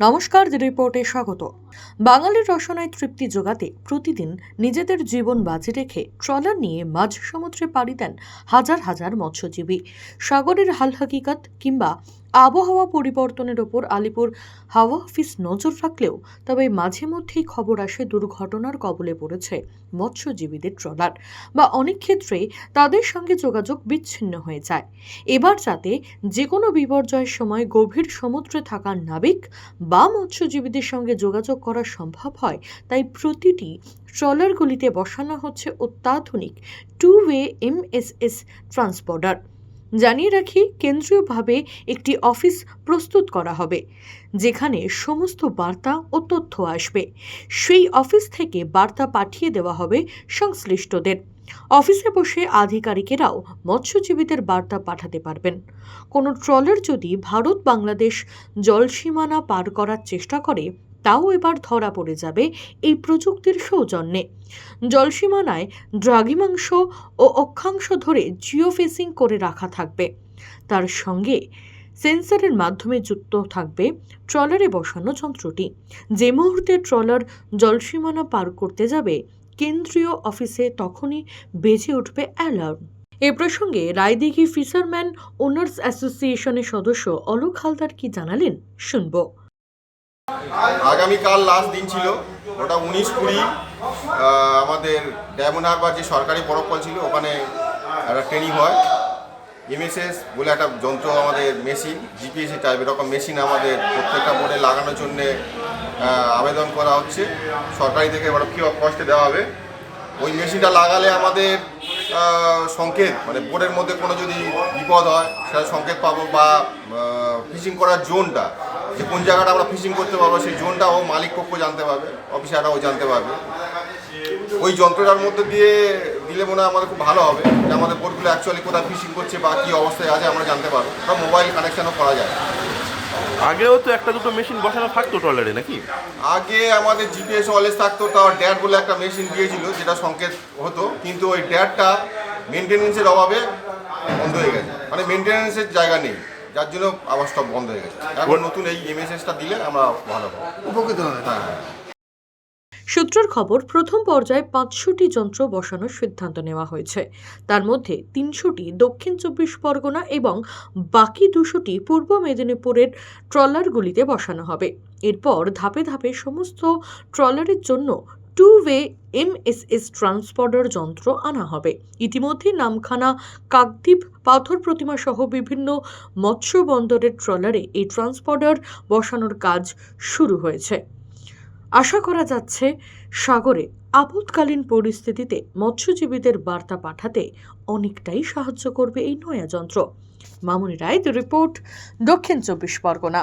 নমস্কার, দি রিপোর্টে স্বাগত। বাঙালির রসনায় তৃপ্তি যোগাতে প্রতিদিন নিজেদের জীবন বাজি রেখে ট্রলার নিয়ে মাঝ সমুদ্রে পাড়ি দেন হাজার হাজার মৎস্যজীবী। সাগরের হাল হাকিকাত কিংবা আবহাওয়া পরিবর্তনের ওপর আলিপুর হাওয়া অফিস নজর রাখলেও তবে মাঝে মধ্যেই খবর আসে দুর্ঘটনার কবলে পড়েছে মৎস্যজীবীদের ট্রলার বা অনেক ক্ষেত্রে তাদের সঙ্গে যোগাযোগ বিচ্ছিন্ন হয়ে যায়। এবার যাতে যে কোনো বিপর্যয়ের সময় গভীর সমুদ্রে থাকা নাবিক বা মৎস্যজীবীদের সঙ্গে যোগাযোগ করা সম্ভব হয়, তাই প্রতিটি ট্রলারগুলিতে বসানো হচ্ছে অত্যাধুনিক টু ওয়ে এমএসএস ট্রান্সপোর্টার। জানিয়ে রাখি, কেন্দ্রীয়ভাবে একটি অফিস প্রস্তুত করা হবে, যেখানে সমস্ত বার্তা ও তথ্য আসবে। সেই অফিস থেকে বার্তা পাঠিয়ে দেওয়া হবে সংশ্লিষ্টদের। অফিসে বসে আধিকারিকেরাও মৎস্যজীবীদের বার্তা পাঠাতে পারবেন। কোনো ট্রলার যদি ভারত বাংলাদেশ জলসীমানা পার করার চেষ্টা করে তাও এবার ধরা পড়ে যাবে এই প্রযুক্তির সৌজন্যে। জলসীমানায় দ্রাঘিমাংশ ও অক্ষাংশ ধরে জিও ফেসিং করে রাখা থাকবে। তার সঙ্গে সেন্সরের মাধ্যমে যুক্ত থাকবে ট্রলারে বসানো যন্ত্রটি। যে মুহূর্তে ট্রলার জলসীমানা পার করতে যাবে, কেন্দ্রীয় অফিসে তখনই বেজে উঠবে অ্যালার্ম। এ প্রসঙ্গে রায়দিঘি ফিশারম্যান ওনার্স অ্যাসোসিয়েশনের সদস্য অলোক হালদার কি জানালেন শুনব। আগামীকাল লাস্ট দিন ছিল। ওটা উনিশ কুড়ি আমাদের ডায়মন্ড হারবার যে সরকারি প্রকল্প ছিল, ওখানে একটা ট্রেনিং হয়। এমএসএস বলে একটা যন্ত্র আমাদের মেশিন জিপিএসি টাইপ এরকম মেশিন আমাদের প্রত্যেকটা বোর্ডে লাগানোর জন্যে আবেদন করা হচ্ছে। সরকারি থেকে এবার ফ্রি অফ দেওয়া হবে? ওই মেশিনটা লাগালে আমাদের সংকেত মানে বোর্ডের মধ্যে কোনো যদি বিপদ হয়, সেটা সংকেত পাবো বা ফিশিং করার জোনটা যে কোন জায়গাটা আমরা ফিশিং করতে পারব সেই জোনটা ও মালিক পক্ষ জানতে পারবে অফিসাররাও জানতে পারবে। ওই যন্ত্রটার মধ্যে দিয়ে দিলে মনে হয় আমাদের খুব ভালো হবে যে আমাদের বোটগুলো অ্যাকচুয়ালি কোথায় ফিশিং করছে বা কী অবস্থায় আছে আমরা জানতে পারব। ওটা মোবাইল কানেকশানও করা যায়। আগেও তো একটা দুটো মেশিন বসানো থাকতো ট্রলারে নাকি? আগে আমাদের জিপিএস ওয়ালেস থাকতো তাও ড্যাট বলে একটা মেশিন দিয়েছিল যেটা সংকেত হতো কিন্তু ওই ড্যাটটা মেনটেনেন্সের অভাবে বন্ধ হয়ে গেছে। মানে মেনটেনেন্সের জায়গা নেই। যার জন্য আবার সব বন্ধ হয়ে গেছে। এখন নতুন এই এমএসএসটা দিলে আমরা ভালো পাবো উপকৃত হবে। হ্যাঁ হ্যাঁ। সূত্রের খবর প্রথম পর্যায়ে পাঁচশোটি যন্ত্র বসানোর সিদ্ধান্ত নেওয়া হয়েছে। তার মধ্যে তিনশোটি দক্ষিণ চব্বিশ পরগনা এবং বাকি দুশোটি পূর্ব মেদিনীপুরের ট্রলারগুলিতে বসানো হবে। এরপর ধাপে ধাপে সমস্ত ট্রলারের জন্য টু ওয়ে এমএসএস ট্রান্সপোর্টার যন্ত্র আনা হবে। ইতিমধ্যে নামখানা কাকদ্বীপ পাথর প্রতিমা সহ বিভিন্ন মৎস্য বন্দরের ট্রলারে এই ট্রান্সপোর্টার বসানোর কাজ শুরু হয়েছে। আশা করা যাচ্ছে, সাগরে আপৎকালীন পরিস্থিতিতে মৎস্যজীবীদের বার্তা পাঠাতে অনেকটাই সাহায্য করবে এই নয়া যন্ত্র। মামুনি রায় রিপোর্ট, দক্ষিণ চব্বিশ পরগনা।